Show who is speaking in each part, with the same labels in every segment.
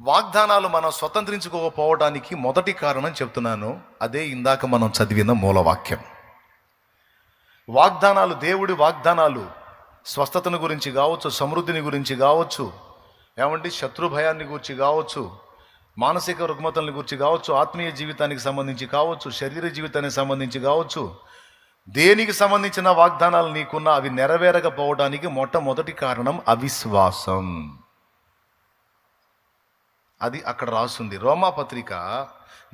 Speaker 1: వాగ్దానాలు మనం స్వతంత్రించుకోకపోవడానికి మొదటి కారణం చెప్తున్నాను. అదే ఇందాక మనం చదివిన మూలవాక్యం. వాగ్దానాలు దేవుడి వాగ్దానాలు. స్వస్థతను గురించి కావచ్చు సమృద్ధిని గురించి కావచ్చు ఏమంటే శత్రు భయాన్ని గురించి కావచ్చు మానసిక రుగ్మతలను గురించి కావచ్చు ఆత్మీయ జీవితానికి సంబంధించి కావచ్చు శరీర జీవితానికి సంబంధించి కావచ్చు దేనికి సంబంధించిన వాగ్దానాలు నీకున్న అవి నెరవేరకపోవడానికి మొట్టమొదటి కారణం అవిశ్వాసం. అది అక్కడ రాస్తుంది రోమా పత్రిక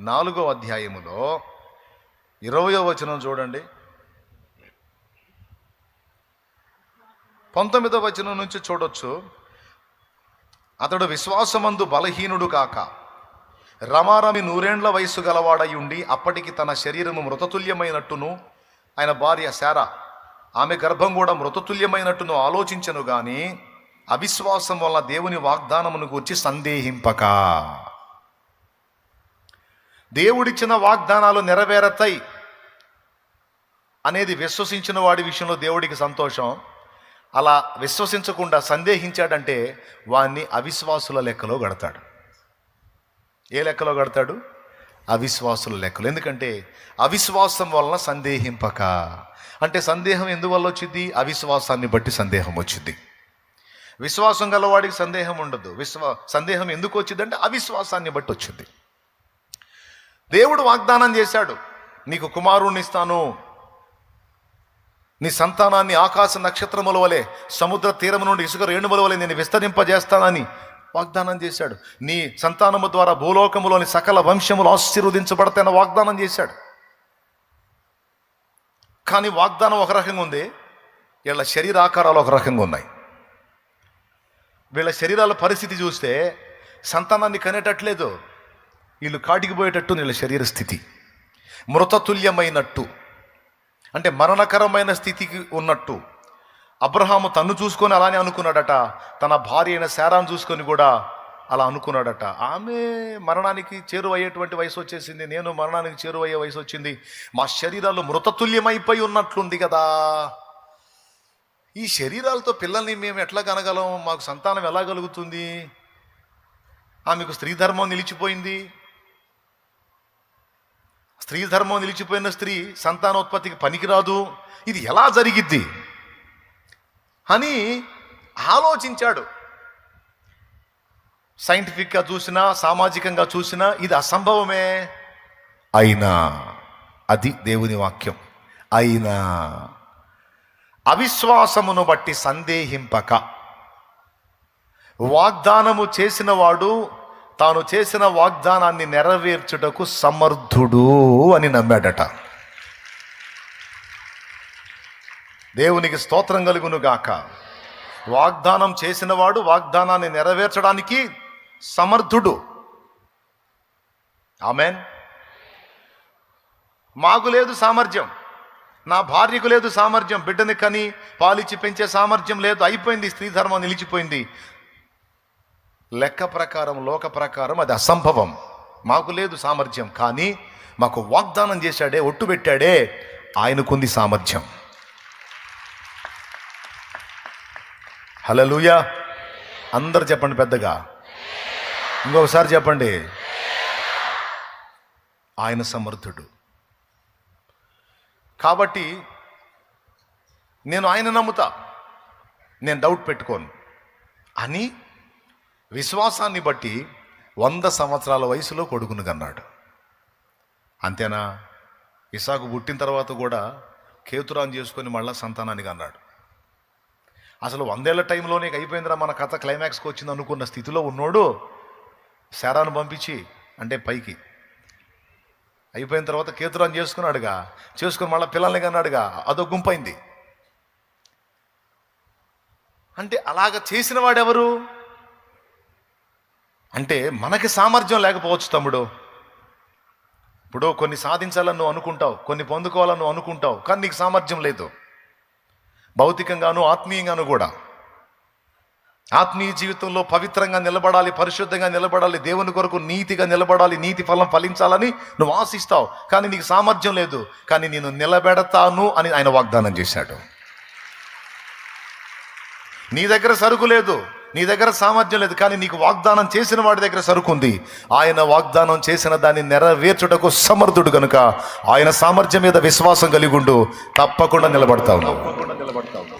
Speaker 1: నాలుగో అధ్యాయములో ఇరవయో వచనం చూడండి. పంతొమ్మిదో వచనం నుంచి చూడొచ్చు. అతడు విశ్వాసమందు బలహీనుడు కాక రమారమి నూరేండ్ల వయస్సు గలవాడై ఉండి అప్పటికి తన శరీరము మృతతుల్యమైనట్టును ఆయన భార్య శారా ఆమె గర్భం కూడా మృతతుల్యమైనట్టును ఆలోచించను కానీ అవిశ్వాసం వల్ల దేవుని వాగ్దానమును గూర్చి సందేహింపక. దేవుడిచ్చిన వాగ్దానాలు నెరవేరతాయి అనేది విశ్వసించిన వాడి విషయంలో దేవుడికి సంతోషం. అలా విశ్వసించకుండా సందేహించాడంటే వాణ్ణి అవిశ్వాసుల లెక్కలో గడతాడు ఏ లెక్కలో గడతాడు అవిశ్వాసుల లెక్కలు. ఎందుకంటే అవిశ్వాసం వలన సందేహింపక. అంటే సందేహం ఎందువల్ల వచ్చింది? అవిశ్వాసాన్ని బట్టి సందేహం వచ్చింది. విశ్వాసం గలవాడికి సందేహం ఉండదు. విశ్వా సందేహం ఎందుకు వచ్చిందంటే అవిశ్వాసాన్ని బట్టి వచ్చింది. దేవుడు వాగ్దానం చేశాడు. నీకు కుమారుణ్ణి ఇస్తాను. నీ సంతానాన్ని ఆకాశ నక్షత్రముల వలె సముద్ర తీరము నుండి ఇసుక రేణుముల వలె నేను విస్తరింపజేస్తానని వాగ్దానం చేశాడు. నీ సంతానము ద్వారా భూలోకములోని సకల వంశములు ఆశీర్వదించబడతాయని వాగ్దానం చేశాడు. కానీ వాగ్దానం ఒక రకంగా ఉంది. వీళ్ళ శరీరాకారాలు ఒక రకంగా ఉన్నాయి. వీళ్ళ శరీరాల పరిస్థితి చూస్తే సంతానాన్ని కనేటట్లేదు. వీళ్ళు కాటికి పోయేటట్టు వీళ్ళ శరీర స్థితి. మృతతుల్యమైనట్టు. అంటే మరణకరమైన స్థితికి ఉన్నట్టు. అబ్రహాము తన్ను చూసుకొని అలానే అనుకున్నాడట. తన భార్య అయిన శారాన్ని చూసుకొని కూడా అలా అనుకున్నాడట. ఆమె మరణానికి చేరువయ్యేటువంటి వయసు వచ్చేసింది. నేను మరణానికి చేరువయ్యే వయసు వచ్చింది. మా శరీరాలు మృతతుల్యమైపోయి ఉన్నట్లుంది కదా. ఈ శరీరాలతో పిల్లల్ని మేము ఎట్లా కనగలం? మాకు సంతానం ఎలా కలుగుతుంది? ఆమెకు స్త్రీ ధర్మం నిలిచిపోయింది. స్త్రీ ధర్మం నిలిచిపోయిన స్త్రీ సంతానోత్పత్తికి పనికిరాదు. ఇది ఎలా జరిగిద్ది? అని ఆలోచించాడు. సైంటిఫిక్గా చూసినా సామాజికంగా చూసినా ఇది అసంభవమే. అయినా అది దేవుని వాక్యం. అయినా అవిశ్వాసమును బట్టి సందేహింపక. వాగ్దానము చేసినవాడు తాను చేసిన వాగ్దానాన్ని నెరవేర్చుటకు సమర్థుడు అని నమ్మాడట. దేవునికి స్తోత్రం కలుగును గాక వాగ్దానం చేసినవాడు వాగ్దానాన్ని నెరవేర్చడానికి సమర్థుడు. ఆమెన్. మాకు లేదు సామర్థ్యం. నా భార్యకు లేదు సామర్థ్యం బిడ్డని కని పాలిచ్చి పెంచే సామర్థ్యం లేదు. అయిపోయింది స్త్రీ ధర్మం నిలిచిపోయింది. లెక్క ప్రకారం లోక ప్రకారం అది అసంభవం. మాకు లేదు సామర్థ్యం కానీ మాకు వాగ్దానం చేశాడే ఒట్టు పెట్టాడే ఆయనకుంది సామర్థ్యం. హలలుయా అందరు చెప్పండి పెద్దగా. ఇంకొకసారి చెప్పండి. ఆయన సమర్థుడు. కాబట్టి నేను ఆయన నమ్ముతా. నేను డౌట్ పెట్టుకోను. అని విశ్వాసాన్ని బట్టి వంద సంవత్సరాల వయసులో కొడుకును కన్నాడు. అంతేనా? ఇసాకు పుట్టిన తర్వాత కూడా కేతురాన్ చేసుకొని మళ్ళా సంతానానికి అన్నాడు అసలు వందేళ్ళ టైంలోనే అయిపోయిందిరా మన కథ క్లైమాక్స్కి వచ్చింది అనుకున్న స్థితిలో ఉన్నోడు. శారాను పంపించి అంటే పైకి అయిపోయిన తర్వాత కేతురాన్ని చేసుకున్నాడుగా. చేసుకుని మళ్ళీ పిల్లల్ని కన్నాడుగా. అదో గుంపైంది. అంటే అలాగ చేసిన వాడెవరు? అంటే మనకి సామర్థ్యం లేకపోవచ్చు తమ్ముడు. ఇప్పుడు కొన్ని సాధించాలని నువ్వు అనుకుంటావు కొన్ని పొందుకోవాలని నువ్వు అనుకుంటావు కానీ నీకు సామర్థ్యం లేదు. భౌతికంగాను ఆత్మీయంగాను కూడా. ఆత్మీయ జీవితంలో పవిత్రంగా నిలబడాలి పరిశుద్ధంగా నిలబడాలి దేవుని కొరకు నీతిగా నిలబడాలి నీతి ఫలం ఫలించాలని నువ్వు ఆశిస్తావు. కానీ నీకు సామర్థ్యం లేదు. కానీ నేను నిలబెడతాను అని ఆయన వాగ్దానం చేశాడు. నీ దగ్గర సరుకు లేదు. నీ దగ్గర సామర్థ్యం లేదు. కానీ నీకు వాగ్దానం చేసిన వాడి దగ్గర సరుకుంది ఆయన వాగ్దానం చేసిన దాన్ని నెరవేర్చుటకు సమర్థుడు కనుక ఆయన సామర్థ్యం మీద విశ్వాసం కలిగి ఉండు. తప్పకుండా నిలబడతావు నిలబడతావు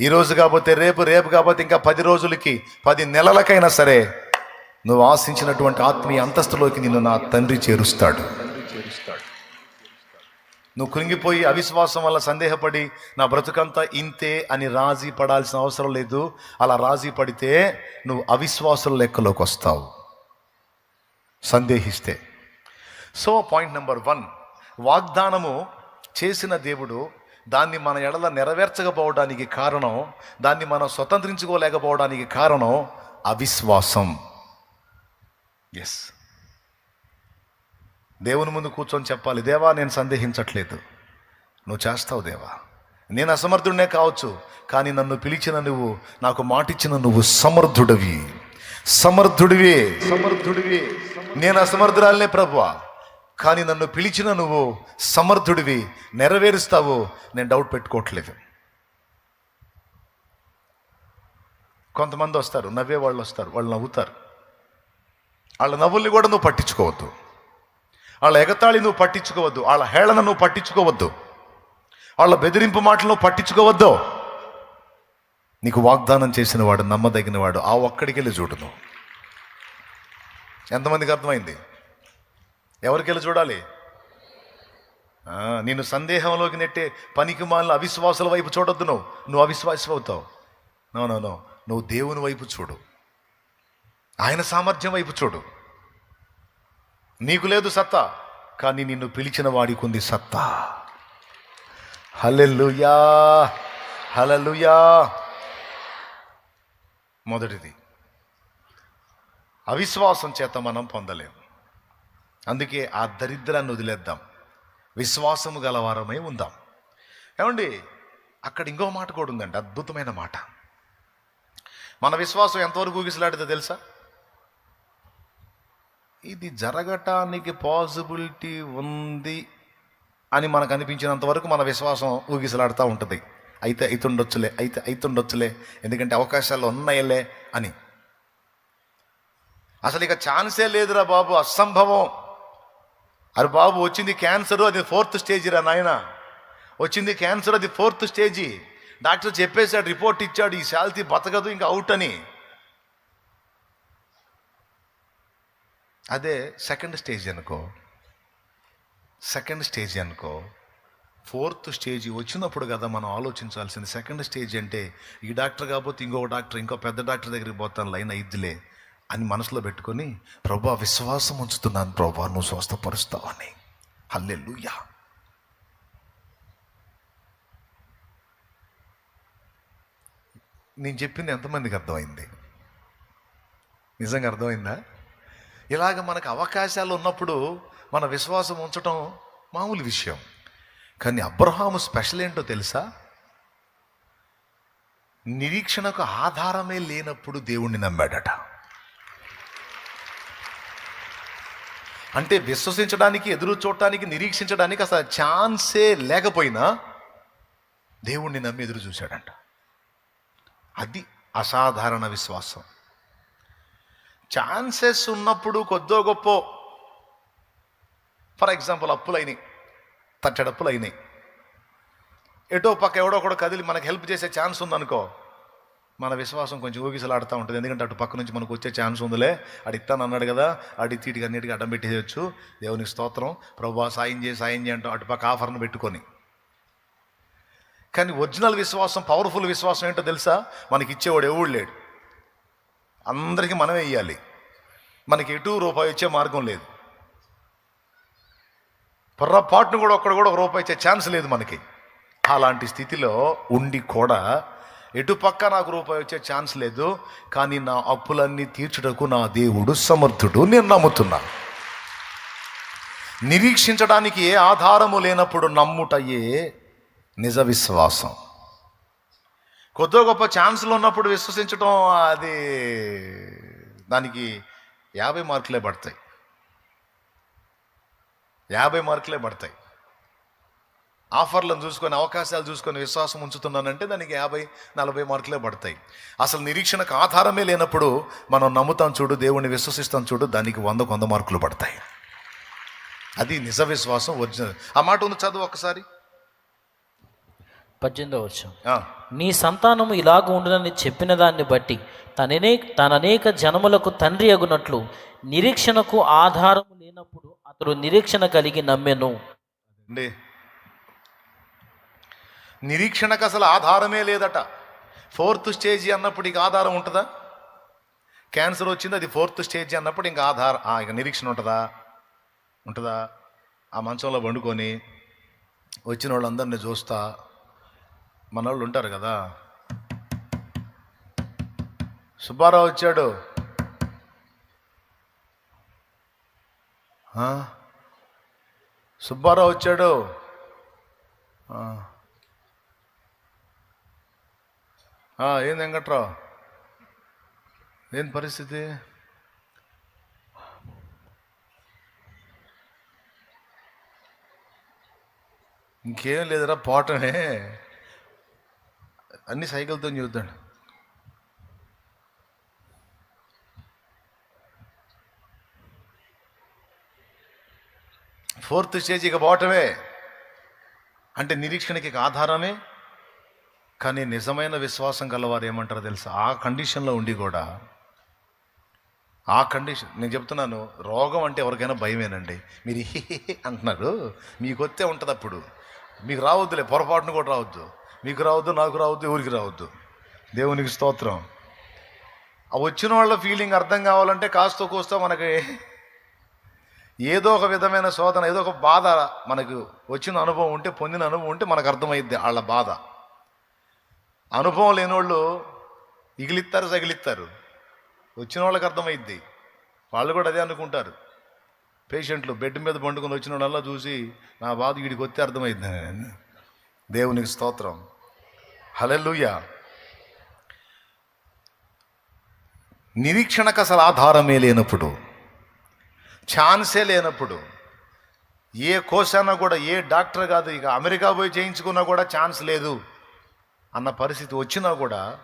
Speaker 1: ఈ రోజు కాకపోతే రేపు రేపు కాకపోతే ఇంకా పది రోజులకి పది నెలలకైనా సరే నువ్వు ఆశించినటువంటి ఆత్మీయ అంతస్తులోకి నిన్ను నా తండ్రి చేరుస్తాడు. నువ్వు కృంగిపోయి అవిశ్వాసం వల్ల సందేహపడి నా బ్రతుకంతా ఇంతే అని రాజీ పడాల్సిన అవసరం లేదు. అలా రాజీ పడితే నువ్వు అవిశ్వాసం లెక్కలోకి వస్తావు. సందేహిస్తే. సో పాయింట్ నెంబర్ వన్ వాగ్దానము చేసిన దేవుడు దాన్ని మన ఎడల నెరవేర్చకపోవడానికి కారణం దాన్ని మనం స్వతంత్రించుకోలేకపోవడానికి కారణం అవిశ్వాసం. ఎస్ దేవుని ముందు కూర్చొని చెప్పాలి దేవా నేను సందేహించట్లేదు. నువ్వు చేస్తావు దేవా. నేను అసమర్థుడినే కావచ్చు కానీ నన్ను పిలిచిన నువ్వు నాకు మాటిచ్చిన నువ్వు సమర్థుడివి. సమర్థుడివి. సమర్థుడివి. నేను అసమర్థురాలనే ప్రభువా. కానీ నన్ను పిలిచిన నువ్వు సమర్థుడివి నెరవేరుస్తావు. నేను డౌట్ పెట్టుకోవట్లేదు. కొంతమంది వస్తారు నవ్వే వాళ్ళు వస్తారు వాళ్ళు నవ్వుతారు. వాళ్ళ నవ్వుల్ని కూడా నువ్వు పట్టించుకోవద్దు. వాళ్ళ ఎగతాళి నువ్వు పట్టించుకోవద్దు వాళ్ళ హేళన నువ్వు పట్టించుకోవద్దు. వాళ్ళ బెదిరింపు మాటలు నువ్వు పట్టించుకోవద్దు. నీకు వాగ్దానం చేసిన వాడు నమ్మదగిన వాడు ఆ ఒక్కడికి వెళ్ళి చూడు నువ్వు. ఎంతమందికి అర్థమైంది? ఎవరికెళ్ళి చూడాలి? నేను నిన్ను సందేహంలోకి నెట్టే పనికి మాలిన అవిశ్వాసుల వైపు చూడొద్దు నువ్వు. నువ్వు అవిశ్వాసం అవుతావు. నో నో నో నువ్వు దేవుని వైపు చూడు. ఆయన సామర్థ్యం వైపు చూడు. నీకు లేదు సత్తా కానీ నిన్ను పిలిచిన వాడికి ఉంది సత్తా. హలెల్లుయా! హలలుయా మొదటిది. అవిశ్వాసం చేత మనం పొందలేము. అందుకే ఆ దరిద్రాన్ని వదిలేద్దాం. విశ్వాసము గలవారమై ఉందాం. ఏమండి? అక్కడ ఇంకో మాట కూడా ఉందండి అద్భుతమైన మాట. మన విశ్వాసం ఎంతవరకు ఊగిసలాడితే తెలుసా? ఇది జరగటానికి పాసిబిలిటీ ఉంది అని మనకు అనిపించినంత వరకు మన విశ్వాసం ఊగిసలాడుతూ ఉంటుంది. అయితే అయితుండొచ్చులే అయితే అయితుండొచ్చులే ఎందుకంటే అవకాశాలు ఉన్నాయలే అని. అసలు ఇక ఛాన్సే లేదురా బాబు అసంభవం. అరే బాబు వచ్చింది క్యాన్సర్ అది ఫోర్త్ స్టేజ్ రా నాయన. వచ్చింది క్యాన్సర్ అది ఫోర్త్ స్టేజీ డాక్టర్ చెప్పేశాడు రిపోర్ట్ ఇచ్చాడు ఈ శాల్తీ బతకదు ఇంకా అవుట్ అని. అదే సెకండ్ స్టేజ్ అనుకో. సెకండ్ స్టేజ్ అనుకో. ఫోర్త్ స్టేజ్ వచ్చినప్పుడు కదా మనం ఆలోచించాల్సింది. సెకండ్ స్టేజ్ అంటే ఈ డాక్టర్ కాకపోతే ఇంకో డాక్టర్ ఇంకో పెద్ద డాక్టర్ దగ్గరికి పోతాను లైన్ అయిద్దిలే. అని మనసులో పెట్టుకొని ప్రభా విశ్వాసం ఉంచుతున్నాను ప్రభా నువ్వు స్వస్థపరుస్తావని హల్లెలూయా. నేను చెప్పింది ఎంతమందికి అర్థమైంది? నిజంగా అర్థమైందా? ఇలాగ మనకు అవకాశాలు ఉన్నప్పుడు మన విశ్వాసం ఉంచటం మామూలు విషయం. కానీ అబ్రహాము స్పెషల్ ఏంటో తెలుసా? నిరీక్షణకు ఆధారమే లేనప్పుడు దేవుణ్ణి నమ్మాడట. అంటే విశ్వసించడానికి ఎదురు చూడటానికి నిరీక్షించడానికి అసలు ఛాన్సే లేకపోయినా దేవుణ్ణి నమ్మి ఎదురు చూశాడంట. అది అసాధారణ విశ్వాసం. ఛాన్సెస్ ఉన్నప్పుడు కొద్దో గొప్ప ఫర్ ఎగ్జాంపుల్ అప్పులైనాయి తట్టెడప్పులు అయినాయి ఎటో పక్క ఎవడో కూడా కదిలి మనకు హెల్ప్ చేసే ఛాన్స్ ఉందనుకో మన విశ్వాసం కొంచెం ఊగిసలాడుతూ ఉంటుంది. ఎందుకంటే అటు పక్క నుంచి మనకు వచ్చే ఛాన్స్ ఉందిలే. అడి అన్నాడు కదా అడి తీటికి అన్నిటికీ అడ్డం పెట్టేయచ్చు. దేవునికి స్తోత్రం. ప్రభా సాయం చేయి సాయం చేయి అంటూ అటు పక్క ఆఫర్ను పెట్టుకొని. కానీ ఒరిజినల్ విశ్వాసం పవర్ఫుల్ విశ్వాసం ఏంటో తెలుసా? మనకి ఇచ్చేవాడు ఎవడు లేడు. అందరికీ మనమే ఇవ్వాలి మనకి ఎటు రూపాయి వచ్చే మార్గం లేదు. పొర్రపాటును కూడా ఒక్కడ కూడా ఒక రూపాయి ఇచ్చే ఛాన్స్ లేదు మనకి. అలాంటి స్థితిలో ఉండి కూడా ఎటుపక్క నాకు రూపాయి వచ్చే ఛాన్స్ లేదు కానీ నా అప్పులన్నీ తీర్చుటకు నా దేవుడు సమర్థుడు నేను నమ్ముతున్నా. నిరీక్షించడానికి ఏ ఆధారము లేనప్పుడు నమ్ముటయే నిజ విశ్వాసం. కొద్దో గొప్ప ఛాన్సులు ఉన్నప్పుడు విశ్వసించడం అది దానికి యాభై మార్కులే పడతాయి. యాభై మార్కులే పడతాయి. ఆఫర్లను చూసుకొని అవకాశాలు చూసుకొని విశ్వాసం ఉంచుతున్నానంటే దానికి యాభై నలభై మార్కులే పడతాయి. అసలు నిరీక్షణకు ఆధారమే లేనప్పుడు మనం నమ్ముతాం చూడు దేవుణ్ణి విశ్వసిస్తాం చూడు దానికి వంద వంద మార్కులు పడతాయి. అది నిజ విశ్వాసం ఒరిజినల్. ఆ మాట ఉంది చదువు ఒకసారి.
Speaker 2: పద్దెనిమిదో వచ్చం నీ సంతానము ఇలాగ ఉండునని చెప్పిన దాన్ని బట్టి తననే తన అనేక జనములకు తండ్రి అగునట్లు నిరీక్షణకు ఆధారము లేనప్పుడు అతడు నిరీక్షణ కలిగి నమ్మెను.
Speaker 1: అండి నిరీక్షణకు అసలు ఆధారమే లేదట. ఫోర్త్ స్టేజ్ అన్నప్పుడు ఇక ఆధారం ఉంటుందా? క్యాన్సర్ వచ్చింది అది ఫోర్త్ స్టేజ్ అన్నప్పుడు ఇంకా ఆధార ఆ, ఇక నిరీక్షణ ఉంటుందా? ఉంటుందా? ఆ మంచంలో వండుకొని వచ్చిన వాళ్ళందరినీ చూస్తా. మన వాళ్ళు ఉంటారు కదా? సుబ్బారావు వచ్చాడు. సుబ్బారావు వచ్చాడు ఆ. ఆ, ఏం వెంకట్రావు? ఏం పరిస్థితి? ఇంకేం లేదురా పోటమే. అన్ని సైకిల్తో చూద్దాడు. ఫోర్త్ స్టేజ్ ఇక పోవటమే అంటే నిరీక్షణకి ఆధారమే. కానీ నిజమైన విశ్వాసం గలవారు ఏమంటారో తెలుసా? ఆ కండిషన్లో ఉండి కూడా ఆ కండిషన్ నేను చెప్తున్నాను రోగం అంటే ఎవరికైనా భయమేనండి. మీరు అంటున్నారు మీకు వస్తే ఉంటుంది అప్పుడు. మీకు రావద్దులే పొరపాటును కూడా రావద్దు. మీకు రావద్దు నాకు రావద్దు ఎవరికి రావద్దు? దేవునికి స్తోత్రం. ఆ వచ్చిన వాళ్ళ ఫీలింగ్ అర్థం కావాలంటే కాస్త కూస్తో మనకి ఏదో ఒక విధమైన శోధన ఏదో ఒక బాధ మనకు వచ్చిన అనుభవం ఉంటే పొందిన అనుభవం ఉంటే మనకు అర్థమైద్ది వాళ్ళ బాధ. అనుభవం లేని వాళ్ళు ఇగిలిస్తారు సగిలిస్తారు వచ్చిన వాళ్ళకి అర్థమైద్ది. వాళ్ళు కూడా అదే అనుకుంటారు. పేషెంట్లు బెడ్ మీద పండుకొని వచ్చిన వాళ్ళల్లా చూసి నా బాధ వీడికి వస్తే అర్థమైంది అని. దేవునికి స్తోత్రం. హలెలుయ్యా నిరీక్షణకు అసలు ఆధారమే లేనప్పుడు ఛాన్సే లేనప్పుడు ఏ కోశానా కూడా ఏ డాక్టర్ కాదు ఇక అమెరికా పోయి చేయించుకున్నా కూడా ఛాన్స్ లేదు. అన్న పరిస్థితి వచ్చినా కూడా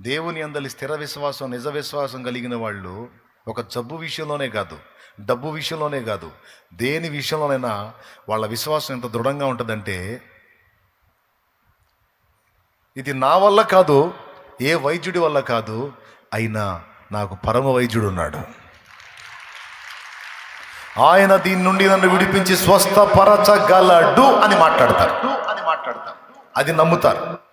Speaker 1: దేవుని అందలి స్థిర విశ్వాసం నిజ విశ్వాసం కలిగిన వాళ్ళు ఒక జబ్బు విషయంలోనే కాదు డబ్బు విషయంలోనే కాదు దేని విషయంలోనైనా వాళ్ళ విశ్వాసం ఎంత దృఢంగా ఉంటుందంటే ఇది నా వల్ల కాదు ఏ వైద్యుడి వల్ల కాదు అయినా నాకు పరమ వైద్యుడు ఉన్నాడు. ఆయన దీని నుండి నన్ను విడిపించి స్వస్థపరచగలడు అని మాట్లాడతారు. అని మాట్లాడతారు. అది నమ్ముతారు.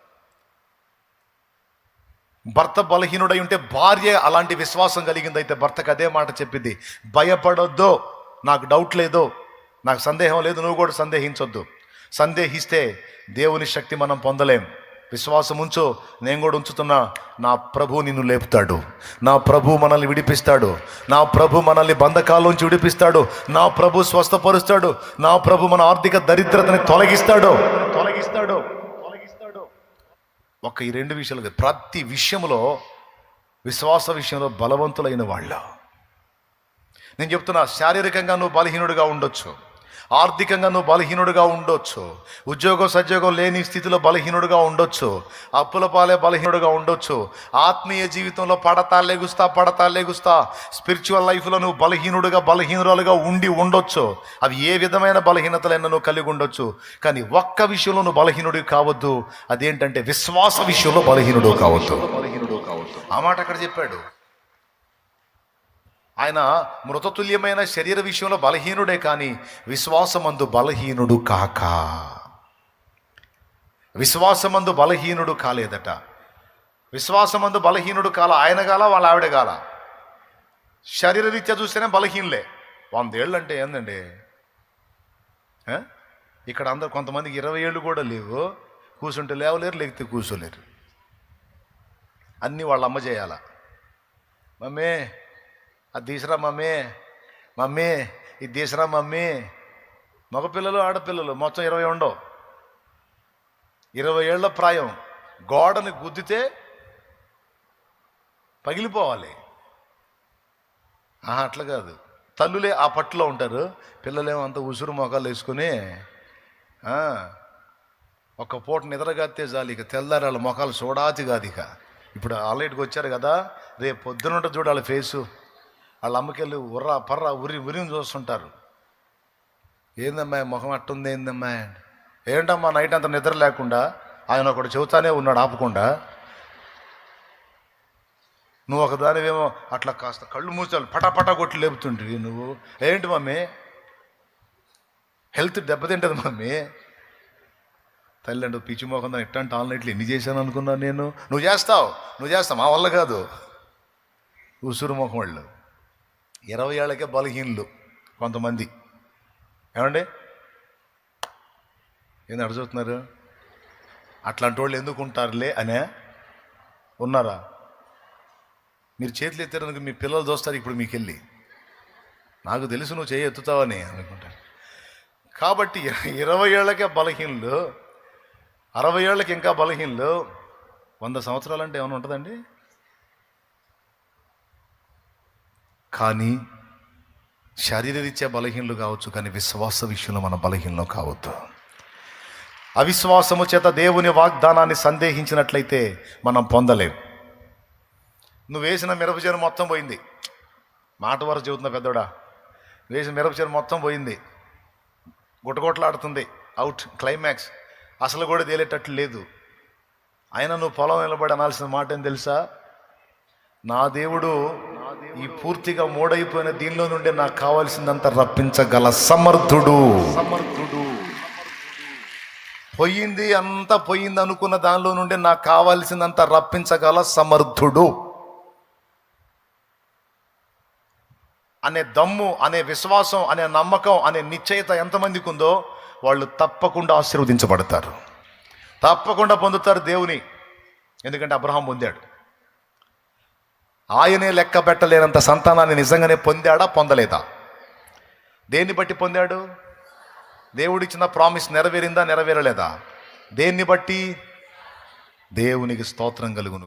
Speaker 1: భర్త బలహీనుడై ఉంటే భార్య అలాంటి విశ్వాసం కలిగిందైతే భర్తకు అదే మాట చెప్పింది. భయపడొద్దు నాకు డౌట్ లేదు నాకు సందేహం లేదు నువ్వు కూడా సందేహించొద్దు. సందేహిస్తే దేవుని శక్తి మనం పొందలేం. విశ్వాసం ఉంచు నేను కూడా ఉంచుతున్నా. నా ప్రభు నిన్ను లేపుతాడు. నా ప్రభు మనల్ని విడిపిస్తాడు. నా ప్రభు మనల్ని బంధకాల్లోంచి విడిపిస్తాడు. నా ప్రభు స్వస్థపరుస్తాడు. నా ప్రభు మన ఆర్థిక దరిద్రతని తొలగిస్తాడు తొలగిస్తాడు. తొలగిస్తాడు. ఒక ఈ రెండు విషయాలు కాదు. ప్రతి విషయంలో విశ్వాస విషయంలో బలవంతులైన వాళ్ళ. నేను చెప్తున్నా శారీరకంగా నువ్వు బలహీనుడిగా ఉండొచ్చు. ఆర్థికంగా నువ్వు బలహీనుడిగా ఉండొచ్చు. ఉద్యోగం సద్యోగం లేని స్థితిలో బలహీనుడిగా ఉండొచ్చు. అప్పుల పాలే బలహీనుడిగా ఉండొచ్చు. ఆత్మీయ జీవితంలో పడతా లెగుస్తా పడతా లెగుస్తా. స్పిరిచువల్ లైఫ్లో నువ్వు బలహీనుడిగా బలహీనురాలుగా ఉండి ఉండొచ్చు. అవి ఏ విధమైన బలహీనతలైనా నువ్వు కలిగి ఉండొచ్చు. కానీ ఒక్క విషయంలో నువ్వు బలహీనుడి కావద్దు. అదేంటంటే విశ్వాస విషయంలో బలహీనుడు కావద్దు. బలహీనుడు కావద్దు. ఆ మాట అక్కడ చెప్పాడు. ఆయన మృతతుల్యమైన శరీర విషయంలో బలహీనుడే కానీ విశ్వాసమందు బలహీనుడు కాక. విశ్వాసమందు బలహీనుడు కాలేదట. విశ్వాసమందు బలహీనుడు కాల ఆయన గాల వాళ్ళ ఆవిడ గాల శరీరరీత్యా చూస్తేనే బలహీనులే. వందేళ్ళు అంటే ఏందండి ఇక్కడ అందరు కొంతమందికి ఇరవై ఏళ్ళు కూడా లేవు. కూర్చుంటే లేవలేరు లేకపోతే కూర్చోలేరు అన్నీ వాళ్ళ అమ్మ చేయాల? మమ్మీ అది తీసిరా మమ్మీ. మమ్మీ ఇది తీసురా మమ్మీ. మగపిల్లలు ఆడపిల్లలు మొత్తం ఇరవై ఉండవు. ఇరవై ఏళ్ళ ప్రాయం. గోడని గుద్దితే పగిలిపోవాలి. ఆహా అట్లా కాదు. తల్లులే ఆ పట్టులో ఉంటారు. పిల్లలేమో అంత ఉసురు మొఖాలు వేసుకుని ఒక పూట నిద్రగత్తే చాలు ఇక తెల్లారి వాళ్ళ ముఖాలు చూడాతి కాదు ఇక. ఇప్పుడు ఆల్రెడీకి వచ్చారు కదా రేపు పొద్దున చూడాలి ఫేసు. వాళ్ళ అమ్మకెళ్ళి ఉర్రా పర్రా ఉరి ఉరిని చూస్తుంటారు. ఏందమ్మా మొహం ముఖం అట్టుంది ఏందమ్మా? ఏంటమ్మా నైట్ అంత నిద్ర లేకుండా ఆయన ఒకడు చెబుతానే ఉన్నాడు ఆపకుండా. నువ్వు ఒకదానివేమో అట్లా కాస్త కళ్ళు మూసాలు పటాపటా కొట్టి లేపుతుంటివి నువ్వు. ఏంటి మమ్మీ? Health దెబ్బతింటది mummy. తల్లి పిచ్చి మోకందా ఇట్టంటే ఆన్లైన్లో ఎన్ని చేశాను అనుకున్నాను నేను? నువ్వు చేస్తావు నువ్వు చేస్తావు మా వల్ల కాదు. ఉసురు మొహం వాళ్ళు. ఇరవై ఏళ్ళకే బలహీనులు కొంతమంది. ఏమండి? ఏంది అడుగుతున్నారు అట్లాంటి వాళ్ళు ఎందుకు ఉంటారులే అనే ఉన్నారా? మీరు చేతులు ఎత్తారనుకు మీ పిల్లలు చూస్తారు ఇప్పుడు మీకు వెళ్ళి నాకు తెలుసు నువ్వు చేయి ఎత్తుతావని అనుకుంటాను కాబట్టి ఇరవై ఏళ్ళకే బలహీనలు అరవై ఏళ్ళకి ఇంకా బలహీనలు వంద సంవత్సరాలు అంటే ఏమైనా ఉంటుందండి? కానీ శారీరరీత్యా బలహీనలు కావచ్చు కానీ విశ్వాస విషయంలో మన బలహీనలు కావద్దు. అవిశ్వాసము చేత దేవుని వాగ్దానాన్ని సందేహించినట్లయితే మనం పొందలేం. నువ్వు వేసిన మిరపచేరు మొత్తం పోయింది. మాట వరకు చెబుతున్నా పెద్దోడా వేసిన మిరపచేరు మొత్తం పోయింది. గుటగొట్లాడుతుంది. అవుట్ క్లైమాక్స్ అసలు కూడా తేలేటట్లు లేదు. అయినా నువ్వు పొలం నిలబడి అనాల్సిన మాట ఏం తెలుసా? నా దేవుడు ఈ పూర్తిగా మూడైపోయిన దీనిలో నుండి నాకు కావాల్సిందంత రప్పించగల సమర్థుడు. సమర్థుడు. పోయింది అంతా పోయింది అనుకున్న దానిలో నుండి నాకు కావాల్సిందంత రప్పించగల సమర్థుడు. అనే దమ్ము అనే విశ్వాసం అనే నమ్మకం అనే నిశ్చయత ఎంతమందికి ఉందో వాళ్ళు తప్పకుండా ఆశీర్వదించబడతారు. తప్పకుండా పొందుతారు దేవుని. ఎందుకంటే అబ్రహాం పొందాడు. ఆయనే లెక్క పెట్టలేనంత సంతానాన్ని నిజంగానే పొందాడా పొందలేదా? దేన్ని బట్టి పొందాడు? దేవుడిచ్చిన ప్రామిస్ నెరవేరిందా నెరవేరలేదా? దేన్ని బట్టి? దేవునికి స్తోత్రం కలుగును.